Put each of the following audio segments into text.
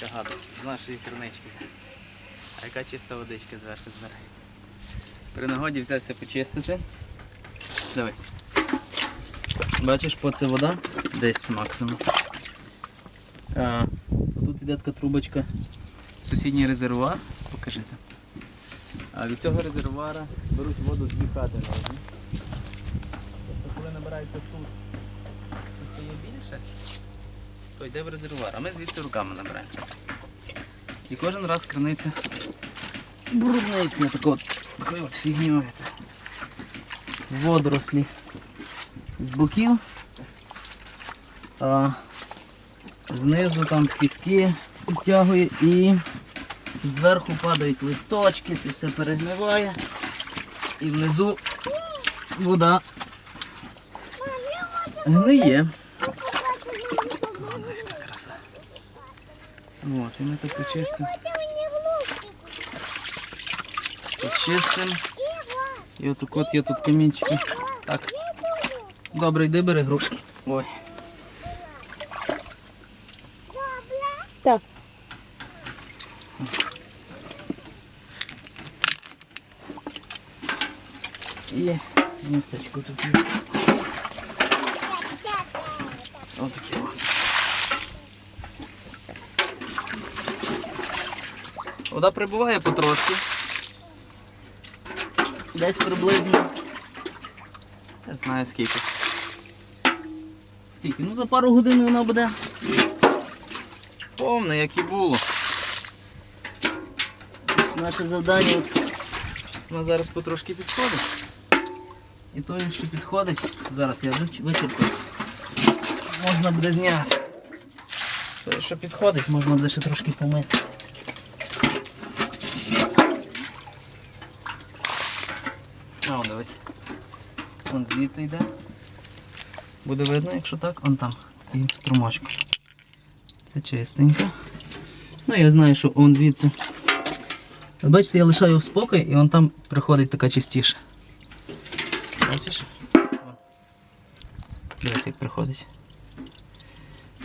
яка гадость з нашої кернички. А яка чиста водичка зверху збирається. При нагоді взявся почистити. Дивись. Бачиш, по це вода десь максимум. А, тут іде така трубочка. Сусідній резервуар, покажи там. А від цього резервуара беруть воду з дві хати. Тобто коли набирається тут, тут є більше, то йде в резервуар, а ми звідси руками набираємо. І кожен раз криниця брудниться так от, такою от фігньою. Водорослі з боків, а знизу там піски підтягує і зверху падають листочки, це все перегниває. І внизу вода гниє. Ось яка краса. От, і ми так почистимо. Почистимо. І отак от є тут камінчики. Так. Добре, йди бери грушки. Ой. Так. І містечко тут є. Отаке от. Вода прибуває потрошки. Десь приблизно. Я знаю скільки. Скільки? Ну за пару годин вона буде повне, як і було. Наше завдання от, воно зараз потрошки підходить. І то, що підходить, зараз я вич- можна буде зняти. То, що підходить, можна буде ще трошки помити. А, он дивись. Вон звідти йде. Буде видно, якщо так, он там, такий струмочок. Це чистенько. Ну я знаю, що он звідси. От бачите, я лишаю в спокій і он там приходить така чистіша. Бачиш? Дивись, як приходить.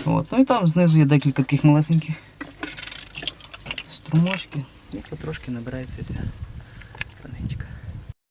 От. Ну і там знизу є декілька таких малесеньких струмочків. І потрошки набирається вся